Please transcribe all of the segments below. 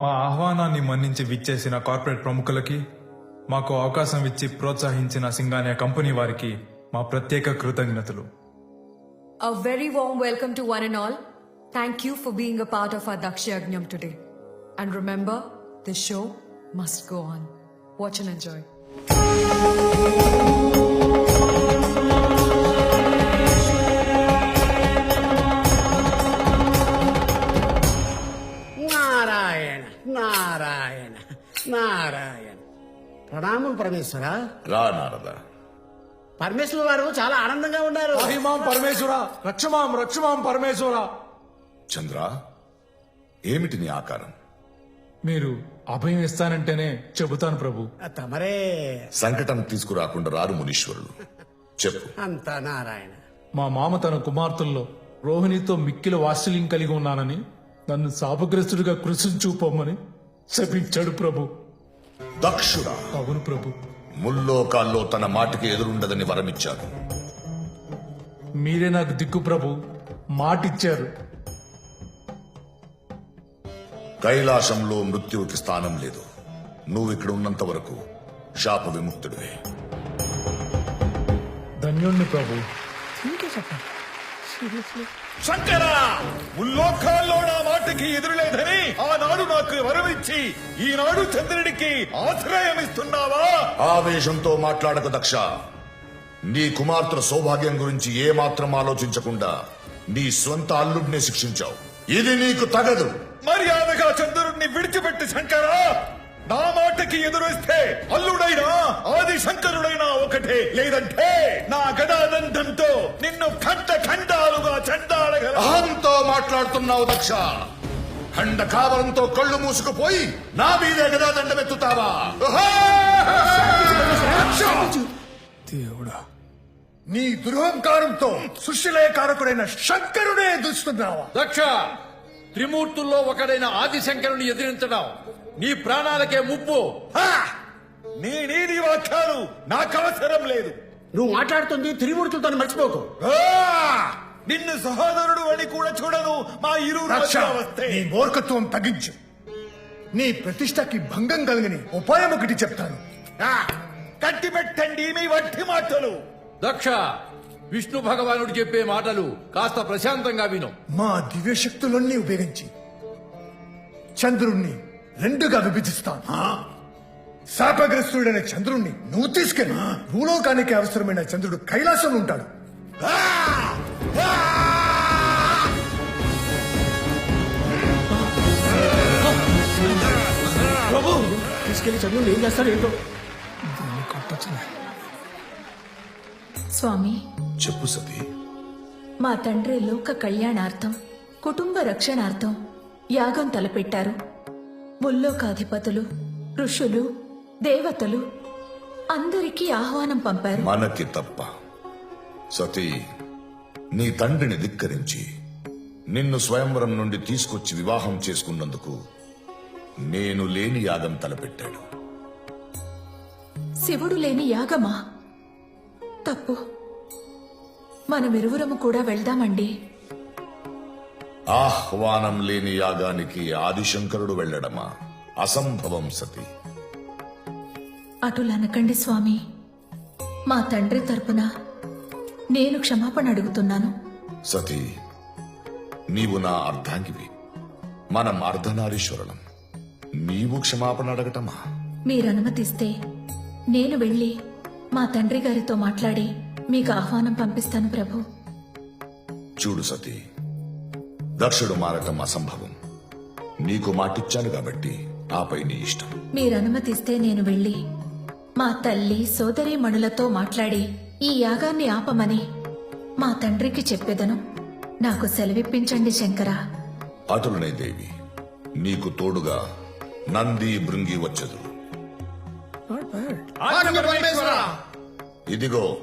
మా ఆహ్వానాన్ని మన్నించి విచ్చేసిన కార్పొరేట్ ప్రముఖులకి మాకు అవకాశం ఇచ్చి ప్రోత్సహించిన సింగానే కంపెనీ వారికి మా ప్రత్యేక కృతజ్ఞతలు. A very warm welcome to one and all thank you for being part of our Daksha Yagnam today and remember the show must on watch and enjoy thank you ప్రణామం పరమేశ్వర? రా నారద పరమేశ్వర వారు చాలా ఆనందంగా ఉన్నారు. మహిమాం పరమేశ్వర రక్షమాం రక్షమాం పరమేశ్వర. చంద్ర ఏమిటి నీ ఆకారం? మీరు అభయం ఇస్తానంటేనే చెబుతాను ప్రభు. తమరే. సంకటం తీసుకురాకుండా రారు మునీశ్వరులు చెప్పు. అంత నారాయణ. మా మామ తన కుమార్తెల్లో రోహిణితో మిక్కిల వాత్సల్యం కలిగి ఉన్నానని నన్ను శాపగ్రస్తుడిగా కృషించుకోమని శపించాడు ప్రభు. దక్షుడా. అవును ప్రభు. ముల్లోకాల్లో తన మాటకి ఎదురుండదని వరమిచ్చాడు మీరే నాకు దిక్కు ప్రభు. మాటిచ్చారు. కైలాసంలో మృత్యువుకి స్థానం లేదు. నువ్వు ఇక్కడ ఉన్నంత వరకు శాప విముక్తుడివే. ధన్యుణ్ణి ప్రభు. శంకర ముల్లోకాల్లో నా మాటకి ఎదురులేదని ఆనాడు నాకు వరమిచ్చి ఈనాడు చంద్రుడికి ఆశ్రయం ఇస్తున్నావా ఆవేశంతో మాట్లాడక దక్ష. నీ కుమార్తెల సౌభాగ్యం గురించి ఏమాత్రం ఆలోచించకుండా నీ స్వంత అల్లుడినే శిక్షించావు. ఇది నీకు తగదు. మర్యాదగా చంద్రుడిని విడిచిపెట్టి శంకర! నా మాటకి ఎదురొస్తే అల్లుడైనా ఆది శంకరుడైనా ఒకటే లేదంటే నా గదాదండంతో నిన్ను ఖండ ఖండాలుగా చండాడగల అహంతో మాట్లాడుతున్నావు దక్ష. ఖండ కావలంతో కళ్ళు మూసుకుపోయి నా మీదే కదా దండమెత్తుతావా దేవుడా. నీ దురహంకారంతో సుశీలయకారకుడైన శంకరుడే దుస్తున్నావా దక్ష త్రిమూర్తుల్లో ఒకడైన ఆదిశంకరుని ఎదిరించడం నీ ప్రాణాలకే ముప్పు. నీ నీది వాక్యాలు నాకు అవసరం లేదు. నువ్వు మాట్లాడుతుంది తిరిగుడుతుందని మర్చిపోకు. ఆ! నిన్ను సహోదరుడు అని కూడా చూడను మా వస్తే నీ మూర్ఖత్వం తగ్గించు. నీ ప్రతిష్టకి భంగం కలిగని ఉపాయం ఒకటి చెప్తాను. ఆ! కట్టి పెట్టండి మీ వట్టి మాటలు. దక్ష విష్ణు భగవానుడు చెప్పే మాటలు కాస్త ప్రశాంతంగా విను. మా దివ్య శక్తులన్నీ ఉపయోగించి చంద్రుణ్ణి రెండుగా విభజిస్తాను. శాపగ్రస్తుడైన చంద్రుణ్ణి నువ్వు తీసుకెళ్ళి భూలోకానికి అవసరమైన చంద్రుడు కైలాసంలో ఉంటాడు. తీసుకెళ్ళి చదువులు ఏం చేస్తారు ఏంటో? స్వామి చెప్పు సతీ. మా తండ్రి లోక కళ్యాణార్థం కుటుంబ రక్షణార్థం యాగం తలపెట్టారు. ముల్లోకాధిపతులు ఋషులు దేవతలు అందరికీ ఆహ్వానం పంపారు. మనకి తప్ప. సతీ నీ తండ్రిని ధిక్కరించి నిన్ను స్వయంవరం నుండి తీసుకొచ్చి వివాహం చేసుకున్నందుకు నేను లేని యాగం తలపెట్టాడు. శివుడు లేని యాగమా? తప్పు. మనమిరువురము కూడా వెళ్దామండి. ఆహ్వానం లేని యాగానికి ఆదిశంకరుడు వెళ్ళడమా? అసంభవం సతీ. అటులనకండి స్వామి. మా తండ్రి తరపున నేను క్షమాపణ అడుగుతున్నాను. సతీ నీవు నా అర్ధాంగివి. మనం అర్ధనారీశ్వరులం. నీవు క్షమాపణ అడగటమా? మీరనుమతిస్తే నేను వెళ్ళి మా తండ్రి గారితో మాట్లాడి మీకు ఆహ్వానం పంపిస్తాను ప్రభు. చూడు సతీ దక్షుడు మారటం అసంభవం. నీకు మాటిచ్చాను కాబట్టి ఆపై నీ ఇష్టం. మీరనుమతిస్తే నేను వెళ్ళి మా తల్లి సోదరి మణులతో మాట్లాడి ఈ యాగాన్ని ఆపమని మా తండ్రికి చెప్పేదను. నాకు సెలవిప్పించండి శంకర. అటులనే దేవి నీకు తోడుగా నంది భృంగి వచ్చదు ఇదిగో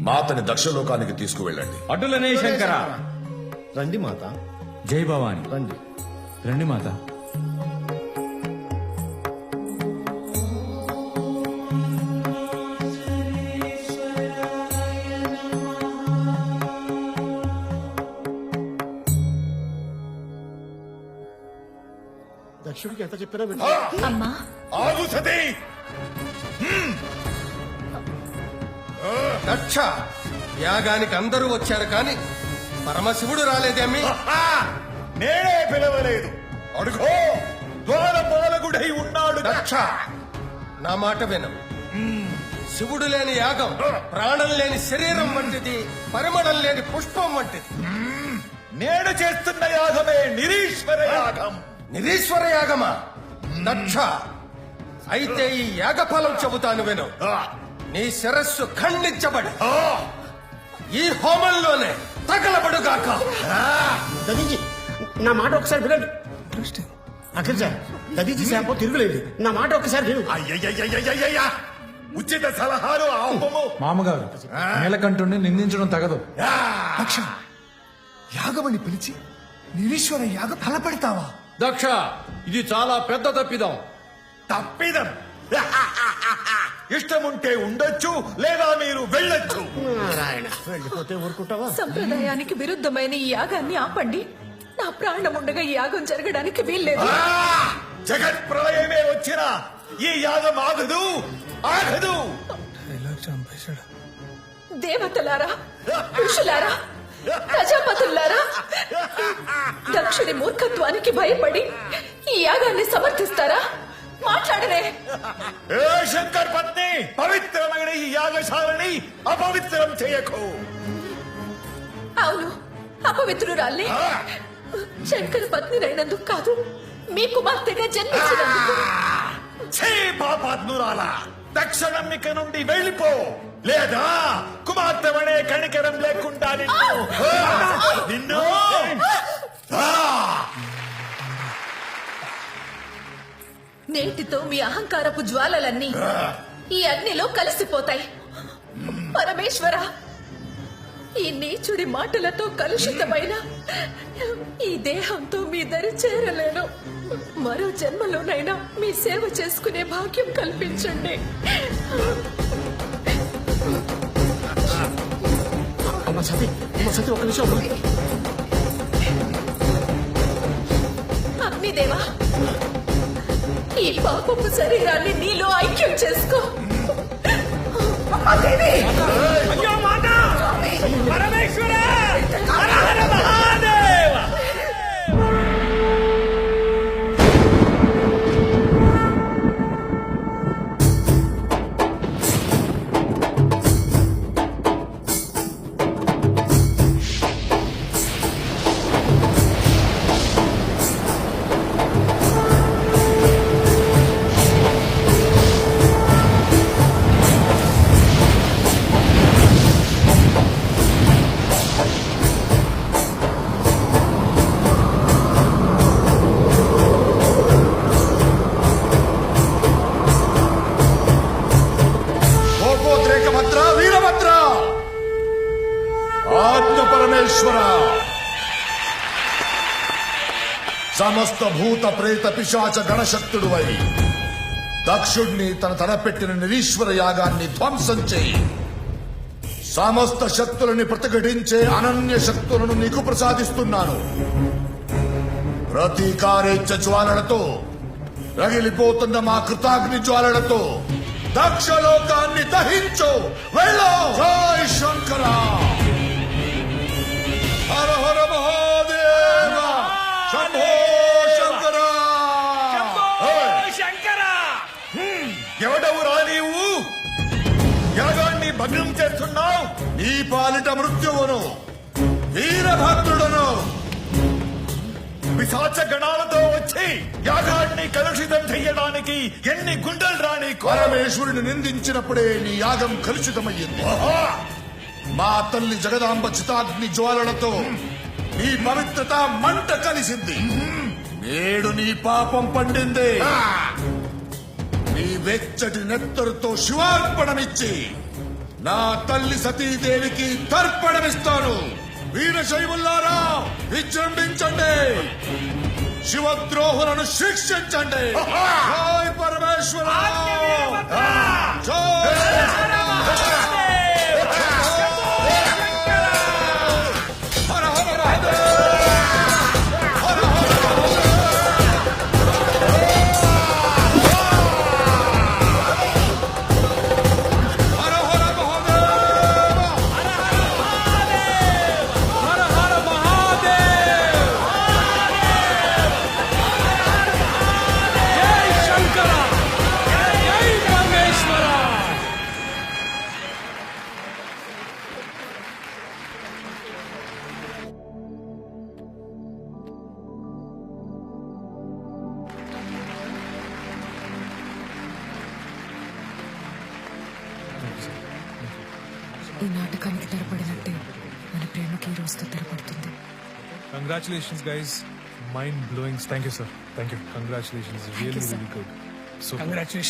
మాతని దక్షలోకానికి తీసుకువెళ్ళండి. అటులనే శంకర! రండి మాత. జై భవాని. రండి. రండి మాత. దక్ష దక్షుడికి ఎంత. ఆ! అమ్మా. ఆగు సతీ. దక్ష. యాగానికి అందరూ వచ్చారు కాని పరమశివుడు రాలేదేమి! నేనే పిలవలేదు. అడుగో ద్వారపాలకుడై ఉన్నాడు. దక్ష నా మాట విను. శివుడు లేని యాగం ప్రాణం లేని శరీరం వంటిది పరిమళం లేని పుష్పం వంటిది. నేను చేస్తున్న యాగమే నిరీశ్వర యాగం. నిరీశ్వర యాగమా? దక్ష అయితే ఈ యాగఫలం చెబుతాను విను! నీ శిరస్సు ఖండించబడి ఆ! ఈ హోమంలోనే తగలబడుగాక. దదీజీ నా మాట ఒకసారి వినండి. అఖిల్ సార్ దదీజీ శాంపో తిరుగులేదు. నా మాట ఒకసారి విను. అయ్యయ్యయ్యయ్యయ్యయ్య! ఉచిత సలహాలు మామగారు నీలకంఠుణ్ణి నిందించడం తగదు దక్ష యాగమని పిలిచి నిరీశ్వర యాగ తలపెడతావా దక్ష ఇది చాలా పెద్ద తప్పిదం తప్పిదం ఇష్టముంటే ఉండొచ్చు లేదా మీరు వెళ్ళొచ్చు. నారాయణ. వెళ్ళిపోతే ఊరుకుంటావా? సంప్రదాయానికి విరుద్ధమైన ఈ యాగాన్ని ఆపండి. నా ప్రాణం ఉండగా ఈ యాగం జరగడానికి వీల్లేదు! జగత్ ప్రళయమే వచ్చిన ఈ యాగం ఆగదు ఆగదు. దేవతలారా ఋషులారా ప్రజాపతులారా దక్షుడి మూర్ఖత్వానికి భయపడి ఈ యాగాన్ని సమర్థిస్తారా? మాట్లాడరే. ఏ శంకర్ పత్ని పవిత్రమైన ఈ యాగశాలని అపవిత్రం చేయకు. అవును అపవిత్రురాల్ని శంకర పత్నిరైనందుకు కాదు మీ కుమార్తెగా జన్మించినందుకు. ఛీ పాపాత్మురాల తక్షణం ఇక నుండి వెళ్ళిపో. లేదా కుమార్తెమనే కణికరం లేకుండా నిన్ను నిన్ను ఆ! నేటితో మీ అహంకారపు జ్వాలలన్నీ ఈ అగ్నిలో కలిసిపోతాయి. పరమేశ్వర ఈ నీచుడి మాటలతో కలుషితమైన ఈ దేహంతో మీ దరి చేరలేను. మరో జన్మలోనైనా మీ సేవ చేసుకునే భాగ్యం కల్పించండి. అమ్మ సతీ అమ్మ సతీ ఒక నిమిషం పాపపు శరీరాన్ని నీలో ఐక్యం చేసుకో. కోపోద్రేక సమస్త భూత ప్రేత పిశాచ గణశక్తుడువై. దక్షుణ్ణి తన తలపెట్టిన నిరీశ్వర యాగాన్ని ధ్వంసం చేయి. సమస్త శక్తులని ప్రతిఘటించే అనన్య శక్తులను నీకు ప్రసాదిస్తున్నాను. ప్రతీకారేచ్ఛ జ్వాలలతో రగిలిపోతున్న మా కృతాగ్ని జ్వాలలతో దక్షలోకాన్ని దహించు. వెళ్ళో జై శంకరా! హర హర చేస్తున్నావు నీ పాలిట మృత్యువును వీరభద్రుడను. పిశాచ గణాలతో వచ్చి యాగాన్ని కలుషితం చెయ్యడానికి ఎన్ని గుండెలు రాని పరమేశ్వరుని నిందించినప్పుడే నీ యాగం కలుషితమయ్యింది. మా తల్లి జగదాంబ చితాగ్ని జ్వాలలతో నీ పవిత్రత మంట కలిసింది. నేడు నీ పాపం పండింది. నీ వెచ్చటి నెత్తరుతో శివార్పణమిచ్చి నా తల్లి సతీదేవికి తర్పణమిస్తాను. వీరశైవుల్లారా విజృంభించండి. శివద్రోహులను శిక్షించండి. పరమేశ్వర! ఈ నాటకానికి తెరపడినట్టే మన ప్రేమకి ఈ రోజుతో తెరపడుతుంది. Congratulations guys mind blowing thank you sir thank you congratulations really. Really good so congratulation